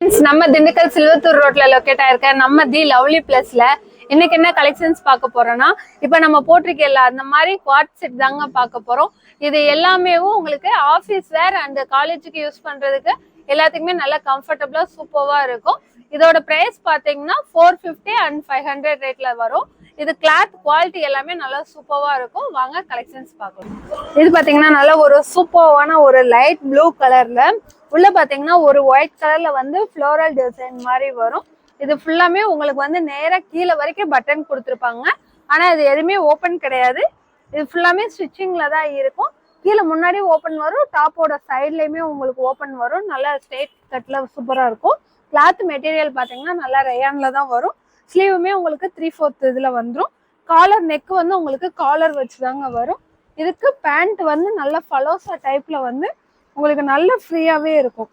நம்ம திண்டுக்கல் சில்வத்தூர் ரோட்ல லொக்கேட் ஆயிருக்க நம்ம தி லவ்லி பிளஸ்ல இன்னைக்கு என்ன கலெக்ஷன்ஸ் பார்க்க போறோம்னா இப்போ நம்ம போட்டிருக்கல அந்த மாதிரி குவாட் செட் தாங்க பார்க்க போறோம். இது எல்லாமே உங்களுக்கு ஆஃபீஸ் வேர் அண்ட் காலேஜுக்கு யூஸ் பண்றதுக்கு எல்லாத்துக்குமே நல்ல கம்ஃபர்டபுளா சூப்பர்வா இருக்கும். இதோட பிரைஸ் பாத்தீங்கன்னா four fifty and five hundred ரேட்ல வரும். இது கிளாத் குவாலிட்டி எல்லாமே நல்லா சூப்பர்வா இருக்கும். வாங்க கலெக்ஷன்ஸ் பார்க்கலாம். இது பாத்தீங்கன்னா நல்ல ஒரு சூப்பர்வான ஒரு லைட் ப்ளூ கலர்ல உள்ள பாத்தீங்கன்னா ஒரு ஒயிட் கலர்ல வந்து ஃப்ளோரல் டிசைன் மாதிரி வரும். இது ஃபுல்லாமே உங்களுக்கு வந்து நேராக கீழே வரைக்கும் பட்டன் கொடுத்துருப்பாங்க. ஆனால் இது எதுவுமே ஓப்பன் கிடையாது. இது ஃபுல்லாமே ஸ்டிச்சிங்கில் தான் இருக்கும். கீழே முன்னாடி ஓப்பன் வரும் டாப்போட சைட்லேயுமே உங்களுக்கு ஓப்பன் வரும். நல்லா ஸ்ட்ரெயிட் கட்டில் சூப்பராக இருக்கும். கிளாத் மெட்டீரியல் பார்த்தீங்கன்னா நல்லா ரயான்ல தான் வரும். ஸ்லீவுமே உங்களுக்கு த்ரீ ஃபோர்த் இதில் வந்துடும் காலர் நெக் வந்து உங்களுக்கு காலர் வச்சு தாங்க வரும். இதுக்கு பேண்ட் வந்து நல்ல ஃபலோசா டைப்பில் வந்து உங்களுக்கு நல்ல ஃப்ரீயாகவே இருக்கும்.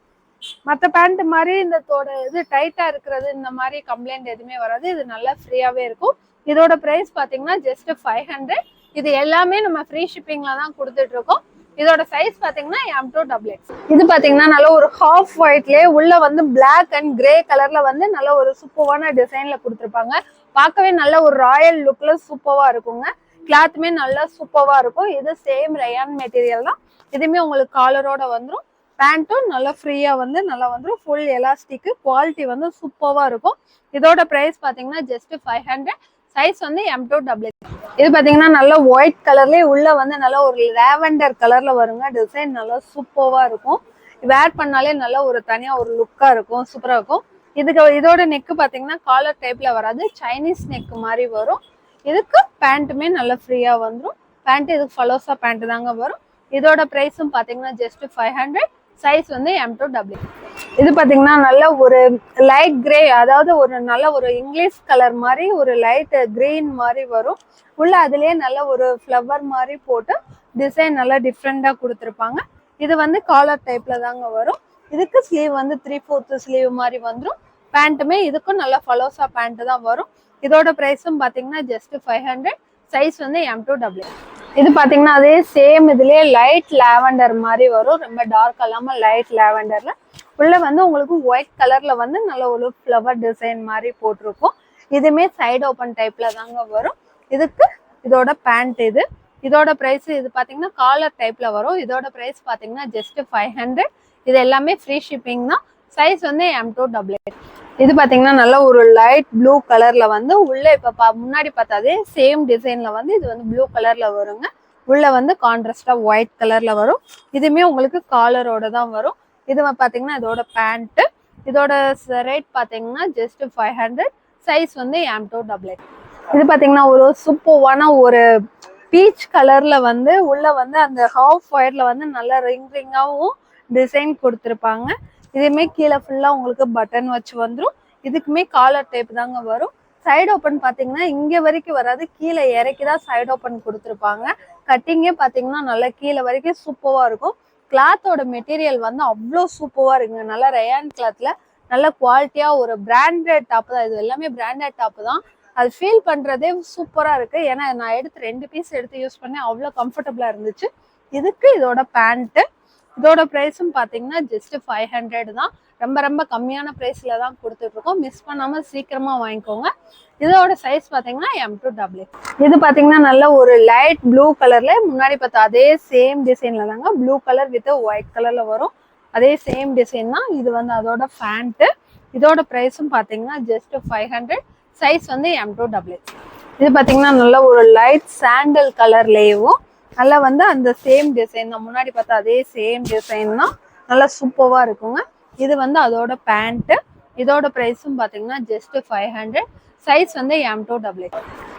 மற்ற பேண்ட் மாதிரி இந்த தோட இது டைட்டாக இருக்கிறது இந்த மாதிரி கம்ப்ளைண்ட் எதுவுமே வராது. இது நல்லா ஃப்ரீயாகவே இருக்கும். இதோட ப்ரைஸ் பார்த்தீங்கன்னா ஜஸ்ட் ஃபைவ் ஹண்ட்ரட் இது எல்லாமே நம்ம ஃப்ரீ ஷிப்பிங்கில் தான் கொடுத்துட்ருக்கோம் இதோட சைஸ் பாத்தீங்கன்னா எம் டூ டபுள் எக்ஸ் இது பாத்தீங்கன்னா நல்ல ஒரு ஹாஃப் ஒயிட்லயே உள்ள வந்து பிளாக் அண்ட் கிரே கலர்ல வந்து நல்ல ஒரு சூப்பரான டிசைன்ல கொடுத்துருப்பாங்க. பார்க்கவே நல்ல ஒரு ராயல் லுக்ல சூப்பரா இருக்குங்க. கிளாத்துமே நல்லா சூப்பரா இருக்கும். இது சேம் ரயான் மெட்டீரியல் தான். இதுவுமே உங்களுக்கு காலரோட வந்துடும் பேண்ட்டும் நல்லா ஃப்ரீயா வந்து நல்லா வந்துடும் ஃபுல் எலாஸ்டிக்கு குவாலிட்டி வந்து சூப்பரா இருக்கும். இதோட ப்ரைஸ் பாத்தீங்கன்னா ஜஸ்ட் ஃபைவ் ஹண்ட்ரட் சைஸ் வந்து எம் டூ டபுள் இது பார்த்தீங்கன்னா நல்லா ஒயிட் கலர்லேயே உள்ளே வந்து நல்லா ஒரு லேவெண்டர் கலரில் வருங்க. டிசைன் நல்லா சூப்பராக இருக்கும். வேர் பண்ணாலே நல்லா ஒரு தனியாக ஒரு லுக்காக இருக்கும். சூப்பராக இருக்கும். இதுக்கு இதோட நெக்கு பார்த்தீங்கன்னா காலர் டைப்பில் வராது. சைனீஸ் நெக் மாதிரி வரும். இதுக்கு பேண்ட்டுமே நல்லா ஃப்ரீயாக வந்துடும் பேண்ட்டு இதுக்கு ஃபலோஸா பேண்ட்டு தாங்க வரும். இதோட ப்ரைஸும் பார்த்தீங்கன்னா ஜஸ்ட் ஃபைவ் ஹண்ட்ரட் சைஸ் வந்து எம் டூ டபுள் இது பாத்தீங்கன்னா நல்ல ஒரு லைட் கிரே அதாவது ஒரு நல்ல ஒரு இங்கிலீஷ் கலர் மாதிரி ஒரு லைட் கிரீன் மாதிரி வரும். உள்ள அதுலயே நல்ல ஒரு ஃப்ளவர் மாதிரி போட்டு டிசைன் நல்லா டிஃப்ரெண்டா கொடுத்துருப்பாங்க. இது வந்து காலர் டைப்பில் தாங்க வரும். இதுக்கு ஸ்லீவ் வந்து த்ரீ ஃபோர்த் ஸ்லீவ் மாதிரி வந்துடும் பேண்ட்டுமே இதுக்கும் நல்லா ஃபலோசா பேண்ட்டு தான் வரும். இதோட ப்ரைஸும் பாத்தீங்கன்னா ஜஸ்ட் ஃபைவ் ஹண்ட்ரட் சைஸ் வந்து எம் டூ டபுள்யூ இது பாத்தீங்கன்னா அதே சேம் இதுலயே லைட் லாவெண்டர் மாதிரி வரும். ரொம்ப டார்க் இல்லாம லைட் லாவெண்டர்ல உள்ள வந்து உங்களுக்கு ஒயிட் கலர்ல வந்து நல்ல ஒரு ஃப்ளவர் டிசைன் மாதிரி போட்டிருக்கும். இதுவுமே சைடு ஓப்பன் டைப்ல தாங்க வரும். இதுக்கு இதோட பேண்ட் இது. இதோட பிரைஸ் இது பாத்தீங்கன்னா காலர் டைப்ல வரும். இதோட ப்ரைஸ் பாத்தீங்கன்னா ஜஸ்ட் ஃபைவ் ஹண்ட்ரட் இது எல்லாமே ஃப்ரீ ஷிப்பிங் தான். சைஸ் வந்து எம் டூ டபுள் எயிட் இது பாத்தீங்கன்னா நல்ல ஒரு லைட் ப்ளூ கலர்ல வந்து உள்ள இப்போ பா- முன்னாடி பார்த்தாதே சேம் டிசைன்ல வந்து இது வந்து ப்ளூ கலர்ல வருங்க. உள்ள வந்து கான்ட்ராஸ்டாக ஒயிட் கலர்ல வரும். இதுவுமே உங்களுக்கு காலரோட தான் வரும். இது பார்த்தீங்கன்னா பாத்தீங்கன்னா இதோட பேண்ட்டு இதோட ரேட் பாத்தீங்கன்னா ஜஸ்ட் ஃபைவ் ஹண்ட்ரட் சைஸ் வந்து எம் டூ டபுள் எயிட் இது பாத்தீங்கன்னா ஒரு சூப்பர்வான ஒரு பீச் கலர்ல வந்து உள்ள வந்து அந்த ஹாஃப் ஒயர்ல வந்து நல்லா ரிங் ரிங்காவும் டிசைன் கொடுத்துருப்பாங்க. இதுவுமே கீழே ஃபுல்லாக உங்களுக்கு பட்டன் வச்சு வந்துடும் இதுக்குமே காலர் டைப் தாங்க வரும். சைடு ஓப்பன் பார்த்தீங்கன்னா இங்கே வரைக்கும் வராது. கீழே இறக்கி தான் சைடு ஓப்பன் கொடுத்துருப்பாங்க. கட்டிங்கே பார்த்தீங்கன்னா நல்லா கீழே வரைக்கும் சூப்பராக இருக்கும். கிளாத்தோட மெட்டீரியல் வந்து அவ்வளோ சூப்பராக இருக்குங்க. நல்லா ரயான் கிளாத்தில் நல்ல குவாலிட்டியாக ஒரு பிராண்டட் டாப் தான். இது எல்லாமே பிராண்டட் டாப்பு தான். அது ஃபீல் பண்ணுறதே சூப்பராக இருக்குது ஏன்னா நான் எடுத்து ரெண்டு பீஸ் எடுத்து யூஸ் பண்ணேன். அவ்வளோ கம்ஃபர்டபுளாக இருந்துச்சு. இதுக்கு இதோட பேண்ட்டு இதோட ப்ரைஸும் பார்த்தீங்கன்னா ஜஸ்ட் ஃபைவ் ஹண்ட்ரட் தான். ரொம்ப ரொம்ப கம்மியான ப்ரைஸில் தான் கொடுத்துட்ருக்கோம். மிஸ் பண்ணாமல் சீக்கிரமாக வாங்கிக்கோங்க. இதோட சைஸ் பார்த்தீங்கன்னா எம் டூ டபுள் இது பார்த்தீங்கன்னா நல்ல ஒரு லைட் ப்ளூ கலரில் முன்னாடி பார்த்தா அதே சேம் டிசைனில் தாங்க ப்ளூ கலர் வித் ஒயிட் கலரில் வரும். அதே சேம் டிசைன் தான். இது வந்து அதோட ஃபேண்ட்டு இதோட ப்ரைஸும் பார்த்தீங்கன்னா ஜஸ்ட் ஃபைவ் ஹண்ட்ரட் சைஸ் வந்து எம் டூ டபுள் இது பார்த்தீங்கன்னா நல்ல ஒரு லைட் சாண்டல் கலர்லேயும் நல்லா வந்து அந்த சேம் டிசைன் தான். முன்னாடி பார்த்தா அதே சேம் டிசைன் தான். நல்லா சூப்பராக இருக்குங்க. இது வந்து அதோட பேண்ட்டு இதோட ப்ரைஸும் பார்த்தீங்கன்னா ஜஸ்ட் ஃபைவ் ஹண்ட்ரட் சைஸ் வந்து எம் டூ டபுள்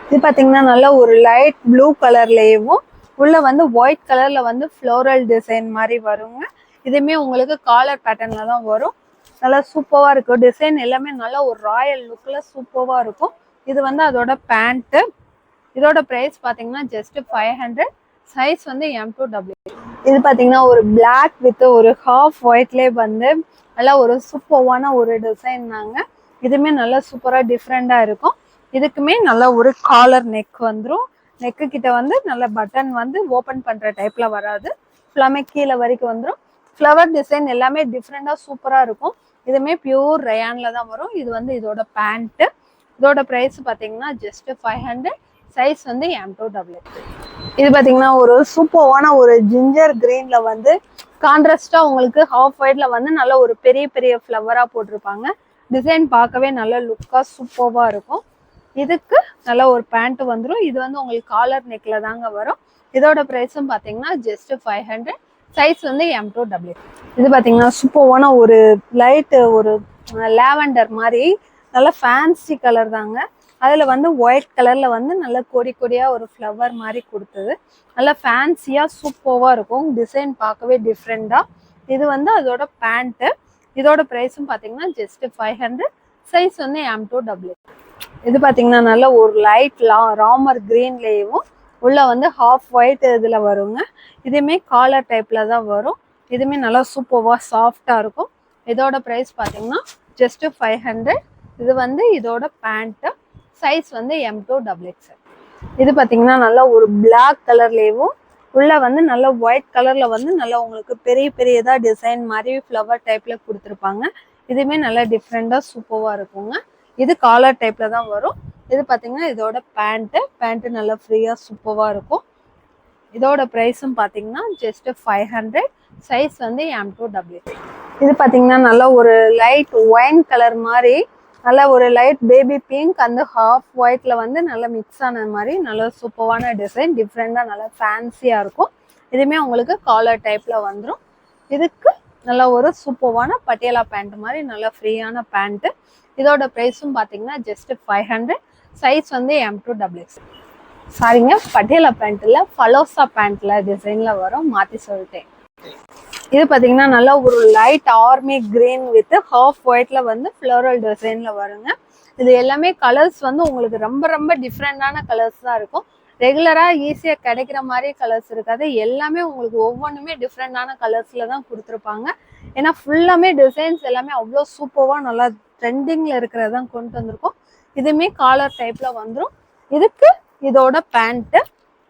இது பார்த்தீங்கன்னா நல்லா ஒரு லைட் ப்ளூ கலர்லேயும் உள்ள வந்து ஒயிட் கலரில் வந்து ஃப்ளோரல் டிசைன் மாதிரி வருங்க. இதுவுமே உங்களுக்கு காலர் பேட்டர்னில் தான் வரும். நல்லா சூப்பராக இருக்கும். டிசைன் எல்லாமே நல்லா ஒரு ராயல் லுக்கில் சூப்பராக இருக்கும். இது வந்து அதோட பேண்ட்டு இதோட ப்ரைஸ் பார்த்தீங்கன்னா ஜஸ்ட் ஃபைவ் ஹண்ட்ரட் சைஸ் வந்து எம் டூ டபுள் இது பார்த்தீங்கன்னா ஒரு பிளாக் வித் ஒரு ஹாஃப் ஒயிட்லேயே வந்து நல்லா ஒரு சூப்பர்வான ஒரு டிசைன் தாங்க. இதுவுமே நல்லா சூப்பராக டிஃப்ரெண்ட்டாக இருக்கும். இதுக்குமே நல்லா ஒரு காலர் நெக் வந்துடும் நெக்கு கிட்ட வந்து நல்ல பட்டன் வந்து ஓப்பன் பண்ணுற டைப்பில் வராது. ஃபுல்லாமே கீழே வரைக்கும் வந்துடும் ஃப்ளவர் டிசைன் எல்லாமே டிஃப்ரெண்ட்டாக சூப்பராக இருக்கும். இதுவுமே பியூர் ரயானில் தான் வரும். இது வந்து இதோட பேண்ட்டு இதோட ப்ரைஸ் பார்த்தீங்கன்னா ஜஸ்ட் ஃபைவ் ஹண்ட்ரட் சைஸ் வந்து எம் டூ டபுள் இது பார்த்தீங்கன்னா ஒரு சூப்பர்வான ஒரு ஜிஞ்சர் கிரீன்ல வந்து கான்ட்ராஸ்டா உங்களுக்கு ஹாஃப் ஒயிட்ல வந்து நல்ல ஒரு பெரிய பெரிய ஃப்ளவராக போட்டிருப்பாங்க. டிசைன் பார்க்கவே நல்ல லுக்காக சூப்பர்வாக இருக்கும். இதுக்கு நல்ல ஒரு பேண்ட் வந்துடும் இது வந்து உங்களுக்கு காலர் நெக்ல தாங்க வரும். இதோட ப்ரைஸும் பார்த்தீங்கன்னா ஜஸ்ட் ஃபைவ் ஹண்ட்ரட் சைஸ் வந்து எம் டூ டபிள்யூ இது பார்த்தீங்கன்னா சூப்பர்வான ஒரு லைட்டு ஒரு லேவண்டர் மாதிரி நல்ல ஃபேன்சி கலர் தாங்க. அதில் வந்து ஒயிட் கலரில் வந்து நல்ல கொடி கொடியாக ஒரு ஃப்ளவர் மாதிரி கொடுத்தது. நல்லா ஃபேன்சியாக சூப்பர்வாக இருக்கும். டிசைன் பார்க்கவே டிஃப்ரெண்ட்டாக இது வந்து அதோட பேண்ட்டு இதோட ப்ரைஸும் பார்த்தீங்கன்னா ஜஸ்ட்டு ஃபைவ் ஹண்ட்ரட் சைஸ் வந்து எம் டூ டபுள் இது பார்த்தீங்கன்னா நல்ல ஒரு லைட் லா ராமர் க்ரீன்லேயும் உள்ளே வந்து ஹாஃப் ஒயிட் இதில் வருங்க. இதுவுமே காலர் டைப்பில் தான் வரும். இதுவுமே நல்லா சூப்பர்வாக சாஃப்டாக இருக்கும். இதோட ப்ரைஸ் பார்த்தீங்கன்னா ஜஸ்ட்டு ஃபைவ் ஹண்ட்ரட் இது வந்து இதோட பேண்ட்டு சைஸ் வந்து எம் டூ டபுள் எக்ஸல் இது பார்த்தீங்கன்னா நல்லா ஒரு பிளாக் கலர்லேயும் உள்ளே வந்து நல்லா ஒயிட் கலரில் வந்து நல்லா உங்களுக்கு பெரிய பெரியதாக டிசைன் மாதிரி ஃப்ளவர் டைப்பில் கொடுத்துருப்பாங்க. இதுவுமே நல்லா டிஃப்ரெண்ட்டாக சூப்பராக இருக்குங்க. இது காலர் டைப்பில் தான் வரும். இது பார்த்தீங்கன்னா இதோட பேண்ட்டு பேண்ட்டு நல்லா ஃப்ரீயாக சூப்பராக இருக்கும். இதோட ப்ரைஸும் பார்த்தீங்கன்னா ஜஸ்ட் ஃபைவ் ஹண்ட்ரட் சைஸ் வந்து எம் டூ டபிள்யூ இது பார்த்தீங்கன்னா நல்லா ஒரு லைட் ஒயின் கலர் மாதிரி நல்ல ஒரு லைட் பேபி பிங்க் அந்த ஹாஃப் ஒயிட்ல வந்து நல்லா மிக்ஸ் ஆன மாதிரி நல்ல சூப்பரான டிசைன் டிஃப்ரெண்டாக நல்லா ஃபேன்சியாக இருக்கும். இதுவுமே உங்களுக்கு காலர் டைப்பில் வந்துடும் இதுக்கு நல்ல ஒரு சூப்பரான பட்டியலா பேண்ட் மாதிரி நல்லா ஃப்ரீயான பேண்ட்டு இதோட ப்ரைஸும் பார்த்தீங்கன்னா ஜஸ்ட் ஃபைவ் ஹண்ட்ரட் சைஸ் வந்து எம் டூ டபிள்யூஎக்ஸ் சாரிங்க பட்டியலா பேண்ட்டில் ஃபலோசா பேண்ட்டில் டிசைனில் வரும். மாற்றி சொல்லிட்டேன். இது பார்த்தீங்கன்னா நல்லா ஒரு light army green with half ஒயிட்ல வந்து ஃப்ளோரல் டிசைன்ல வருங்க. இது எல்லாமே கலர்ஸ் வந்து உங்களுக்கு ரொம்ப ரொம்ப டிஃப்ரெண்டான கலர்ஸ் தான் இருக்கும். ரெகுலராக ஈஸியாக கிடைக்கிற மாதிரி கலர்ஸ் இருக்காது. எல்லாமே உங்களுக்கு ஒவ்வொன்றுமே டிஃப்ரெண்டான கலர்ஸில் தான் கொடுத்துருப்பாங்க. ஏன்னா ஃபுல்லாமே டிசைன்ஸ் எல்லாமே அவ்வளோ சூப்பராக நல்லா ட்ரெண்டிங்கில் இருக்கிறதான் கொண்டு வந்திருக்கோம். இதுவுமே காலர் டைப்பில் வந்துடும் இதுக்கு இதோட பேண்ட்டு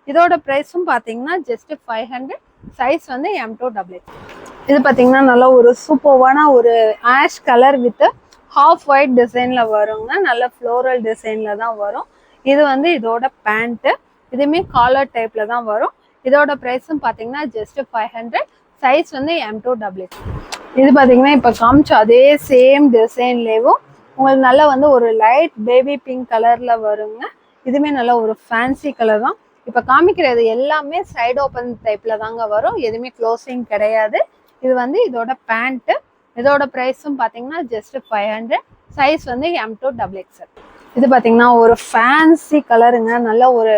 இதோட ப்ரைஸும் பார்த்தீங்கன்னா ஜஸ்ட்டு ஃபைவ் ஹண்ட்ரட் சைஸ் வந்து எம் டூ டபுள் இது பார்த்தீங்கன்னா நல்லா ஒரு சூப்பர்வான ஒரு ash colour with half white டிசைனில் வருங்க. நல்ல ஃப்ளோரல் டிசைனில் தான் வரும். இது வந்து இதோட பேண்ட்டு இதுவுமே காலர் டைப்பில் தான் வரும். இதோட ப்ரைஸும் பார்த்தீங்கன்னா ஜஸ்ட் ஃபைவ் ஹண்ட்ரட் சைஸ் வந்து எம் டூ டபுள் இது பார்த்தீங்கன்னா இப்போ காமிச்ச அதே சேம் டிசைன்லேயும் உங்களுக்கு நல்லா வந்து ஒரு லைட் பேபி பிங்க் கலரில் வருங்க. இதுவுமே நல்லா ஒரு ஃபேன்சி கலர் தான். இப்போ காமிக்கிறது எல்லாமே சைடு ஓப்பன் டைப்பில் தாங்க வரும். எதுவுமே க்ளோசிங் கிடையாது. இது வந்து இதோட பேண்ட்டு இதோட ப்ரைஸும் பார்த்தீங்கன்னா ஜஸ்ட் ஃபைவ் ஹண்ட்ரட் சைஸ் வந்து எம் டூ டபுள் எக்ஸல் இது பார்த்தீங்கன்னா ஒரு ஃபேன்சி கலருங்க நல்ல ஒரு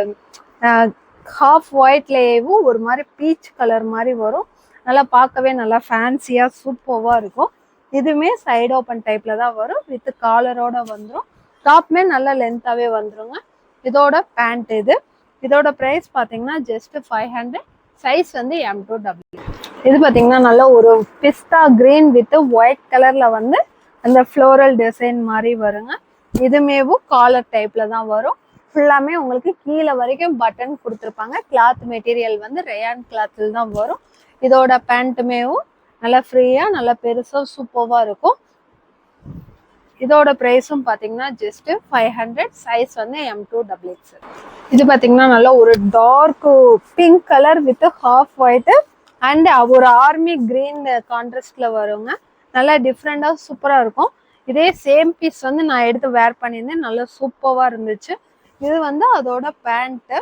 ஹாஃப் ஒயிட்லேயும் ஒரு மாதிரி பீச் கலர் மாதிரி வரும். நல்லா பார்க்கவே நல்லா ஃபேன்சியாக சூப்பர்வாக இருக்கும். இதுவுமே சைடு ஓப்பன் டைப்பில் தான் வரும். வித் காலரோட வந்துடும் டாப்மே நல்லா லென்த்தாகவே வந்துருங்க. இதோட பேண்ட் இது. இதோட ப்ரைஸ் பார்த்தீங்கன்னா ஜஸ்ட் ஃபைவ் ஹண்ட்ரட் சைஸ் வந்து எம் டூ டபிள்யூ இது பார்த்தீங்கன்னா நல்ல ஒரு பிஸ்தா கிரீன் வித் ஒயிட் கலரில் வந்து அந்த ஃப்ளோரல் டிசைன் மாதிரி வருங்க. இதுமேவும் காலர் டைப்பில் தான் வரும். ஃபுல்லாமே உங்களுக்கு கீழே வரைக்கும் பட்டன் கொடுத்துருப்பாங்க. கிளாத் மெட்டீரியல் வந்து ரேயான் கிளாத்தில் தான் வரும். இதோட பேண்ட்டுமேவும் நல்லா ஃப்ரீயாக நல்லா பெருசாக சூப்பராக இருக்கும். இதோட ப்ரைஸும் பார்த்தீங்கன்னா ஜஸ்ட்டு ஃபைவ் ஹண்ட்ரட் சைஸ் வந்து எம் டூ டபுள் எக்ஸ் இது பார்த்தீங்கன்னா நல்லா ஒரு dark pink colour with half white and ஒரு ஆர்மி கிரீன் கான்ட்ராஸ்டில் வருங்க. நல்லா டிஃப்ரெண்ட்டாக சூப்பராக இருக்கும். இதே சேம் பீஸ் வந்து நான் எடுத்து வேர் பண்ணியிருந்தேன். நல்லா சூப்பராக இருந்துச்சு. இது வந்து அதோட பேண்ட்டு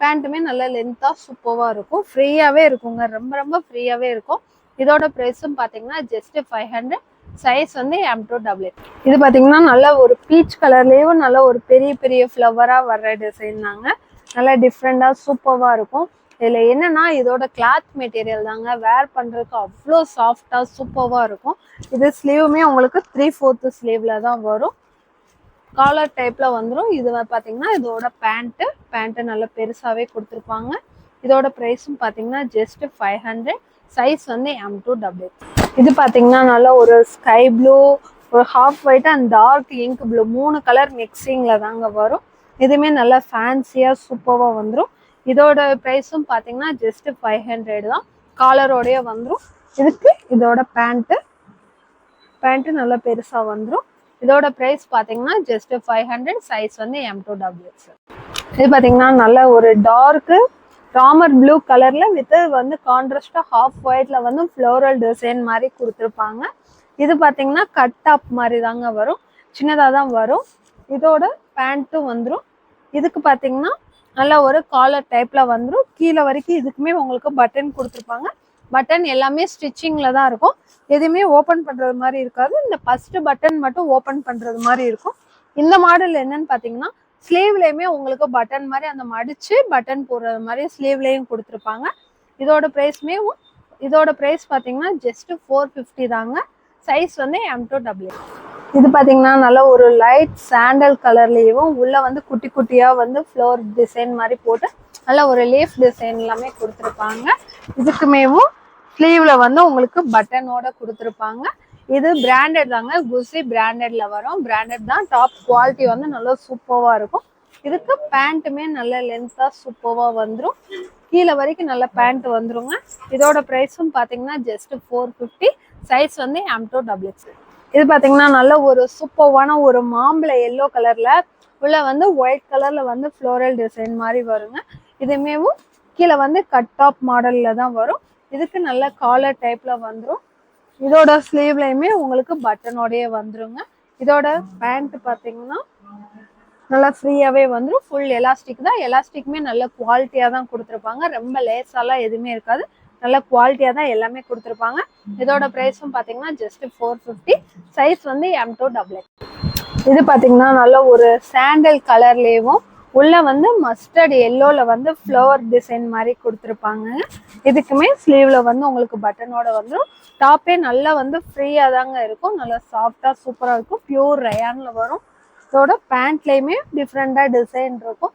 பேண்ட்டுமே நல்லா லென்த்தாக சூப்பராக இருக்கும். ஃப்ரீயாகவே இருக்குங்க. ரொம்ப ரொம்ப ஃப்ரீயாகவே இருக்கும். இதோட ப்ரைஸும் பார்த்தீங்கன்னா ஜஸ்ட்டு ஃபைவ் ஹண்ட்ரட் சைஸ் வந்து எம் டூ டபுள் இது பார்த்தீங்கன்னா நல்ல ஒரு பீச் கலர்லேயும் நல்ல ஒரு பெரிய பெரிய ஃப்ளவராக வர்ற டிசைன் தாங்க. நல்லா டிஃப்ரெண்ட்டாக சூப்பராக இருக்கும். இதில் என்னென்னா இதோட கிளாத் மெட்டீரியல் தாங்க. வேர் பண்ணுறதுக்கு அவ்வளோ சாஃப்டாக சூப்பராக இருக்கும். இது ஸ்லீவுமே உங்களுக்கு த்ரீ ஃபோர்த்து ஸ்லீவில் தான் வரும். காலர் டைப்பில் வந்துடும் இது பார்த்தீங்கன்னா இதோட பேண்ட்டு பேண்ட்டு நல்லா பெருசாகவே கொடுத்துருப்பாங்க. இதோட ப்ரைஸும் பார்த்தீங்கன்னா ஜஸ்ட் ஃபைவ் ஹண்ட்ரட் சைஸ் வந்து எம் டூ டபுள் இது பார்த்தீங்கன்னா நல்லா ஒரு ஸ்கை ப்ளூ ஒரு half white and dark ink blue மூணு கலர் மிக்சிங்கில் தாங்க வரும். இதுவுமே நல்லா ஃபேன்சியாக சூப்பராக வந்துடும் இதோட ப்ரைஸும் பார்த்தீங்கன்னா ஜஸ்ட் ஃபைவ் ஹண்ட்ரட் தான். காலரோடையே வந்துடும் இதுக்கு இதோட பேண்ட்டு பேண்ட்டு நல்லா பெருசாக வந்துடும் இதோட ப்ரைஸ் பார்த்தீங்கன்னா ஜஸ்ட் ஃபைவ் ஹண்ட்ரட் சைஸ் வந்து எம் டூ டபிள்யூஎக்ஸ் இது பார்த்தீங்கன்னா நல்ல ஒரு டார்க்கு ராமர் ப்ளூ கலரில் வித் வந்து கான்ட்ராஸ்டா ஹாஃப் ஒயிட்ல வந்து ஃப்ளோரல் டிசைன் மாதிரி கொடுத்துருப்பாங்க. இது பார்த்தீங்கன்னா கட் டாப் மாதிரி தாங்க வரும். சின்னதாக தான் வரும். இதோட பேண்ட்டும் வந்துடும் இதுக்கு பார்த்தீங்கன்னா நல்ல ஒரு காலர் டைப்பில் வந்துடும் கீழே வரைக்கும் இதுக்குமே உங்களுக்கு பட்டன் கொடுத்துருப்பாங்க. பட்டன் எல்லாமே ஸ்டிச்சிங்கில் தான் இருக்கும். எதுவுமே ஓப்பன் பண்ணுறது மாதிரி இருக்காது. இந்த ஃபஸ்ட்டு பட்டன் மட்டும் ஓப்பன் பண்ணுறது மாதிரி இருக்கும். இந்த மாடல் என்னன்னு பார்த்தீங்கன்னா ஸ்லீவ்லேயுமே உங்களுக்கு பட்டன் மாதிரி அந்த மடிச்சு பட்டன் போடுறது மாதிரி ஸ்லீவ்லேயும் கொடுத்துருப்பாங்க. இதோட ப்ரைஸ்மே இதோட ப்ரைஸ் பார்த்தீங்கன்னா ஜஸ்ட்டு ஃபோர் ஃபிஃப்டி தாங்க. சைஸ் வந்து எம் டூ டபிள்யூ இது பார்த்தீங்கன்னா நல்ல ஒரு லைட் சாண்டல் கலர்லேயும் உள்ளே வந்து குட்டி குட்டியாக வந்து ஃப்ளோர் டிசைன் மாதிரி போட்டு நல்ல ஒரு லீஃப் டிசைன் எல்லாமே கொடுத்துருப்பாங்க. இதுக்குமேவும் ஸ்லீவில் வந்து உங்களுக்கு பட்டனோட கொடுத்துருப்பாங்க. இது பிராண்டட் தாங்க. குசி பிராண்டட்ல வரும். பிராண்டட் தான். டாப் குவாலிட்டி வந்து நல்லா சூப்பர்வா இருக்கும். இதுக்கு பேண்ட்டுமே நல்ல லென்த்தாக சூப்பராக வந்துடும் கீழே வரைக்கும் நல்ல பேண்ட் வந்துருங்க. இதோட ப்ரைஸும் பார்த்தீங்கன்னா ஜஸ்ட் ஃபோர் ஃபிஃப்டி சைஸ் வந்து எம் டூ டபிள்யூஎக்ஸ் இது பார்த்தீங்கன்னா நல்ல ஒரு சூப்பர்வான ஒரு மாம்பழ எல்லோ கலரில் உள்ள வந்து ஒயிட் கலரில் வந்து ஃப்ளோரல் டிசைன் மாதிரி வருங்க. இதுமேவும் கீழே வந்து கட் டாப் மாடலில் தான் வரும். இதுக்கு நல்ல காலர் டைப்பில் வந்துடும் இதோட ஸ்லீவ்லையுமே உங்களுக்கு பட்டனோடயே வந்துருங்க. இதோட பேண்ட் பார்த்தீங்கன்னா நல்லா ஃப்ரீயாகவே வந்துடும் ஃபுல் எலாஸ்டிக் தான். எலாஸ்டிக்குமே நல்ல குவாலிட்டியாக தான் கொடுத்துருப்பாங்க. ரொம்ப லேஸாலாம் எதுவுமே இருக்காது. நல்ல குவாலிட்டியாக தான் எல்லாமே கொடுத்துருப்பாங்க. இதோட ப்ரைஸும் பார்த்தீங்கன்னா ஜஸ்ட் ஃபோர் ஃபிஃப்டி சைஸ் வந்து எம் டூ டபுள் இது பார்த்தீங்கன்னா நல்ல ஒரு சாண்டல் கலர்லேயும் உள்ள வந்து மஸ்டர்ட் எல்லோல வந்து ஃப்ளவர் டிசைன் மாதிரி கொடுத்துருப்பாங்க. இதுக்குமே ஸ்லீவ்ல வந்து உங்களுக்கு பட்டனோட வந்து டாப்பே நல்லா வந்து ஃப்ரீயாக தாங்க இருக்கும். நல்லா சாஃப்டாக சூப்பராக இருக்கும். பியூர் ரயான்ல வரும். இதோட பேண்ட்லேயுமே டிஃப்ரெண்ட்டாக டிசைன் இருக்கும்.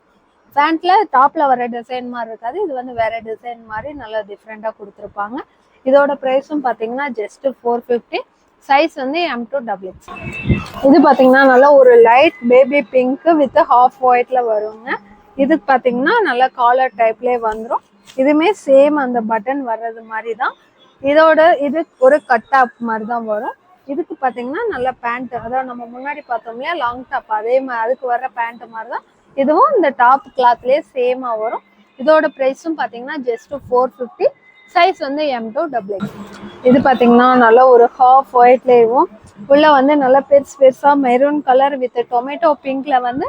பேண்ட்ல டாப்ல வர டிசைன் மாதிரி இருக்காது. இது வந்து வேற டிசைன் மாதிரி நல்லா டிஃப்ரெண்ட்டாக கொடுத்துருப்பாங்க. இதோட ப்ரைஸும் பார்த்தீங்கன்னா ஜஸ்ட் ஃபோர் ஃபிஃப்டி சைஸ் வந்து எம் டூ டபுள் இது பார்த்தீங்கன்னா நல்லா ஒரு light baby pink with half ஒயிட்ல வருங்க. இதுக்கு பார்த்தீங்கன்னா நல்லா காலர் டைப்லேயே வந்துடும் இதுவுமே சேம் அந்த பட்டன் வர்றது மாதிரி தான் இதோட இது ஒரு கட்டாப் மாதிரி தான் வரும். இதுக்கு பார்த்தீங்கன்னா நல்ல பேண்ட் அதாவது நம்ம முன்னாடி பார்த்தோம் இல்லையா லாங் டாப் அதே மாதிரி அதுக்கு வர்ற பேண்ட் மாதிரி தான் இதுவும் இந்த டாப் கிளாத்லேயே சேமாக வரும். இதோட ப்ரைஸும் பார்த்தீங்கன்னா ஜஸ்ட் ஃபோர் ஃபிஃப்டி சைஸ் வந்து எம் டூ டபுள் எக்ஸ் இது பார்த்தீங்கன்னா நல்ல ஒரு ஹாஃப் ஒயிட்லேயும் உள்ள வந்து நல்லா பெருசு பெருசாக மெரூன் கலர் வித் டொமேட்டோ பிங்க்ல வந்து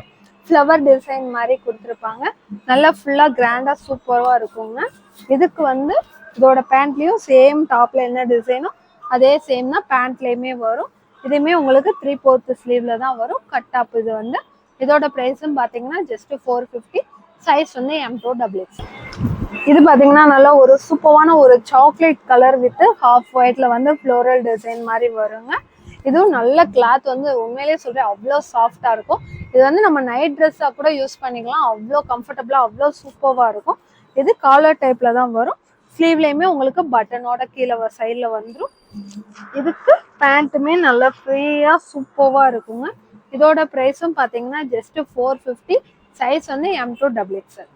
ஃப்ளவர் டிசைன் மாதிரி கொடுத்துருப்பாங்க. நல்லா ஃபுல்லாக கிராண்டாக சூப்பராக இருக்குங்க. இதுக்கு வந்து இதோட பேண்ட்லேயும் சேம் டாப்ல என்ன டிசைனோ அதே சேம் தான் பேண்ட்லேயுமே வரும். இதுவுமே உங்களுக்கு த்ரீ ஃபோர்த் ஸ்லீவ்ல தான் வரும். கட் டாப் இது வந்து. இதோட ப்ரைஸும் பார்த்தீங்கன்னா ஜஸ்ட் ஃபோர் ஃபிஃப்டி சைஸ் வந்து எம் டூ டபுள் எக்ஸ் இது பார்த்தீங்கன்னா நல்லா ஒரு சூப்பரான ஒரு சாக்லேட் கலர் வித் ஹாஃப் ஒயிட்ல வந்து ஃப்ளோரல் டிசைன் மாதிரி வருங்க. இதுவும் நல்ல கிளாத் வந்து உண்மையிலேயே சொல்றேன் அவ்வளோ சாஃப்டா இருக்கும். இது வந்து நம்ம நைட் ட்ரெஸ்ஸாக கூட யூஸ் பண்ணிக்கலாம். அவ்வளோ கம்ஃபர்டபுளாக அவ்வளோ சூப்பராக இருக்கும். இது காலர் டைப்ல தான் வரும். ஸ்லீவ்லேயுமே உங்களுக்கு பட்டனோட கீழே சைடில் வந்துடும் இதுக்கு பேண்ட்டுமே நல்லா ஃப்ரீயாக சூப்பராக இருக்குங்க. இதோட ப்ரைஸும் பார்த்தீங்கன்னா ஜஸ்ட் ஃபோர் ஃபிஃப்டி சைஸ் வந்து எம் டூ டபுள் எக்ஸ்எல்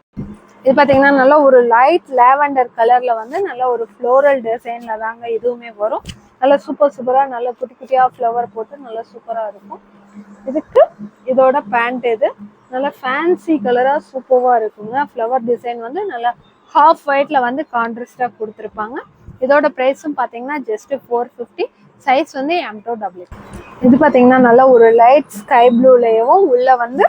இது பார்த்தீங்கன்னா நல்லா ஒரு லைட் லேவண்டர் கலரில் வந்து நல்ல ஒரு ஃப்ளோரல் டிசைனில் தாங்க இதுவுமே வரும். நல்லா சூப்பர் சூப்பராக நல்ல குட்டி குட்டியாக ஃப்ளவர் போட்டு நல்லா சூப்பராக இருக்கும். இதுக்கு இதோட பேண்ட் இது. நல்லா ஃபேன்சி கலராக சூப்பராக இருக்குங்க. ஃப்ளவர் டிசைன் வந்து நல்லா ஹாஃப் ஒயிட்டில் வந்து கான்ட்ராஸ்டாக கொடுத்துருப்பாங்க. இதோட ப்ரைஸும் பார்த்தீங்கன்னா ஜஸ்ட்டு ஃபோர் ஃபிஃப்டி சைஸ் வந்து எம் டூ டபுள் இது பார்த்தீங்கன்னா நல்லா ஒரு லைட் ஸ்கை ப்ளூலேயும் உள்ளே வந்து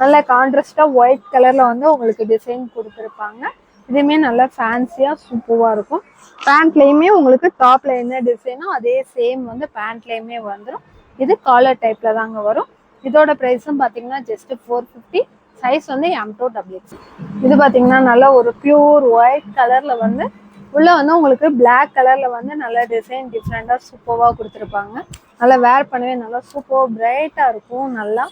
நல்ல கான்ட்ராஸ்டாக ஒயிட் கலரில் வந்து உங்களுக்கு டிசைன் கொடுத்துருப்பாங்க. இதுவுமே நல்லா ஃபேன்சியாக சூப்பராக இருக்கும். பேண்ட்லேயுமே உங்களுக்கு டாப்பில் என்ன டிசைனோ அதே சேம் வந்து பேண்ட்லேயுமே வந்துடும் இது காலர் டைப்பில் தாங்க வரும். இதோட ப்ரைஸும் பார்த்தீங்கன்னா ஜஸ்ட்டு ஃபோர் ஃபிஃப்டி சைஸ் வந்து எம் டூ டபிள்யூஎக்ஸ் இது பார்த்தீங்கன்னா நல்ல ஒரு பியூர் ஒயிட் கலரில் வந்து உள்ளே வந்து உங்களுக்கு பிளாக் கலரில் வந்து நல்ல டிசைன் டிஃப்ரெண்ட்டாக சூப்பராக கொடுத்துருப்பாங்க. நல்லா வேர் பண்ணவே நல்லா சூப்பராக பிரைட்டாக இருக்கும் நல்லா.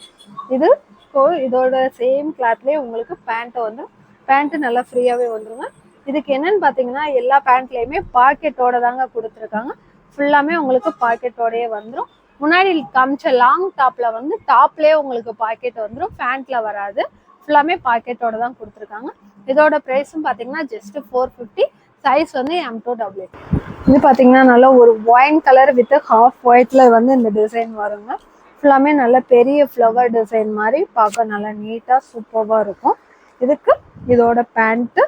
இது கோ இதோட சேம் கிளாத்லேயே உங்களுக்கு பேண்ட்டை வந்துடும் பேண்ட்டு நல்லா ஃப்ரீயாகவே வந்துருங்க. இதுக்கு என்னன்னு பார்த்தீங்கன்னா எல்லா பேண்ட்லேயுமே பாக்கெட்டோட தாங்க கொடுத்துருக்காங்க. ஃபுல்லாமே உங்களுக்கு பாக்கெட்டோடயே வந்துடும் முன்னாடி காமிச்ச லாங் டாப்பில் வந்து டாப்லேயே உங்களுக்கு பாக்கெட் வந்துடும் பேண்ட்டில் வராது. ஃபுல்லாமே பாக்கெட்டோட தான் கொடுத்துருக்காங்க. இதோட ப்ரைஸும் பார்த்தீங்கன்னா ஜஸ்ட் ஃபோர் ஃபிஃப்டி சைஸ் வந்து எம் டூ டபுள் இது பார்த்தீங்கன்னா நல்லா ஒரு ஒயின் கலர் வித் ஹாஃப் ஒயிட்டில் வந்து இந்த டிசைன் வருங்க. ஃபுல்லாமே நல்ல பெரிய ஃப்ளவர் டிசைன் மாதிரி பார்க்க நல்லா நீட்டாக சூப்பராக இருக்கும். இதுக்கு இதோட பேண்ட்டு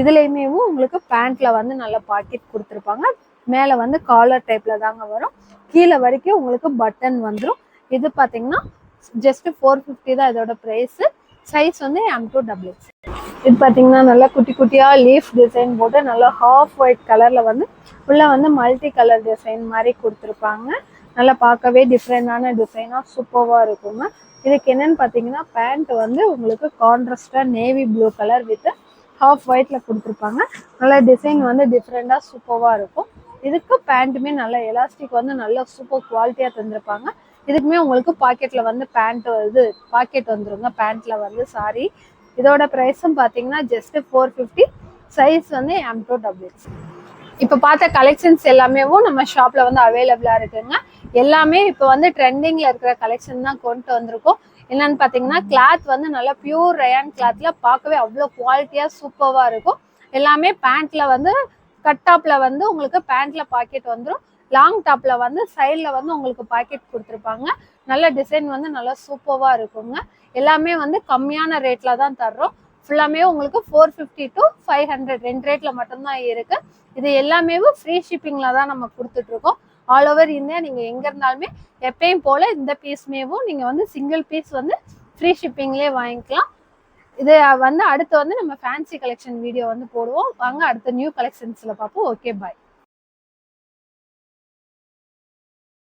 இதுலேயுமே உங்களுக்கு பேண்ட்டில் வந்து நல்ல பாக்கெட் கொடுத்துருப்பாங்க. மேலே வந்து காலர் டைப்பில் தாங்க வரும். கீழே வரைக்கும் உங்களுக்கு பட்டன் வந்துடும் இது பார்த்தீங்கன்னா ஜஸ்ட் ஃபோர் ஃபிஃப்டி தான் இதோட ப்ரைஸு சைஸ் வந்து எம் டூ டபுள் எக்ஸ் இது பார்த்தீங்கன்னா நல்லா குட்டி குட்டியாக லீஃப் டிசைன் போட்டு நல்லா ஹாஃப் ஒயிட் கலரில் வந்து உள்ளே வந்து மல்டி கலர் டிசைன் மாதிரி கொடுத்துருப்பாங்க. நல்லா பார்க்கவே டிஃப்ரெண்டான டிசைனாக சூப்பராக இருக்குங்க இதுக்கு என்னன்னு பார்த்தீங்கன்னா பேண்ட் வந்து உங்களுக்கு கான்ட்ராஸ்டாக navy blue colour with half ஒயிட்டில் கொடுத்துருப்பாங்க. நல்லா டிசைன் வந்து டிஃப்ரெண்டாக சூப்பராக இருக்கும். இதுக்கு பேண்ட்டுமே நல்ல எலாஸ்டிக் வந்து நல்ல சூப்பர் குவாலிட்டியாக தந்திருப்பாங்க. இதுக்குமே உங்களுக்கு பாக்கெட்டில் வந்து பேண்ட் இது பாக்கெட் வந்துருங்க. பேண்ட்டில் வந்து சாரி இதோட ப்ரைஸும் பார்த்தீங்கன்னா ஜஸ்ட்டு ஃபோர் ஃபிஃப்டி சைஸ் வந்து எம் டூ டபுள்யூ இப்போ பார்த்த கலெக்ஷன்ஸ் எல்லாமேவும் நம்ம ஷாப்பில் வந்து அவைலபிளாக இருக்குங்க. எல்லாமே இப்போ வந்து ட்ரெண்டிங்ல இருக்கிற கலெக்ஷன் தான் கொண்டு வந்திருக்கோம். என்னன்னு பார்த்தீங்கன்னா கிளாத் வந்து நல்லா பியூர் ரயான் கிளாத்ல பார்க்கவே அவ்வளோ குவாலிட்டியா சூப்பராக இருக்கும். எல்லாமே பேண்ட்ல வந்து கட் டாப்ல வந்து உங்களுக்கு பேண்ட்ல பாக்கெட் வந்துடும் லாங் டாப்ல வந்து சைடில் வந்து உங்களுக்கு பாக்கெட் கொடுத்துருப்பாங்க. நல்ல டிசைன் வந்து நல்லா சூப்பராக இருக்குங்க. எல்லாமே வந்து கம்மியான ரேட்ல தான் தர்றோம். ஃபுல்லாமே உங்களுக்கு four fifty to five hundred ரெண்டு ரேட்ல மட்டும்தான் இருக்கு. இது எல்லாமே ஃப்ரீ ஷிப்பிங்ல தான் நம்ம கொடுத்துட்டு இருக்கோம். ஆல் ஓவர் இந்தியா நீங்கள் எங்கே இருந்தாலுமே எப்பயும் போல இந்த பீஸ்மேவும் நீங்கள் வந்து சிங்கிள் பீஸ் வந்து ஃப்ரீ ஷிப்பிங்லேயே வாங்கிக்கலாம். இது வந்து அடுத்து வந்து நம்ம ஃபேன்சி கலெக்ஷன் வீடியோ வந்து போடுவோம். வாங்க அடுத்த நியூ கலெக்ஷன்ஸில் பார்ப்போம். Okay bye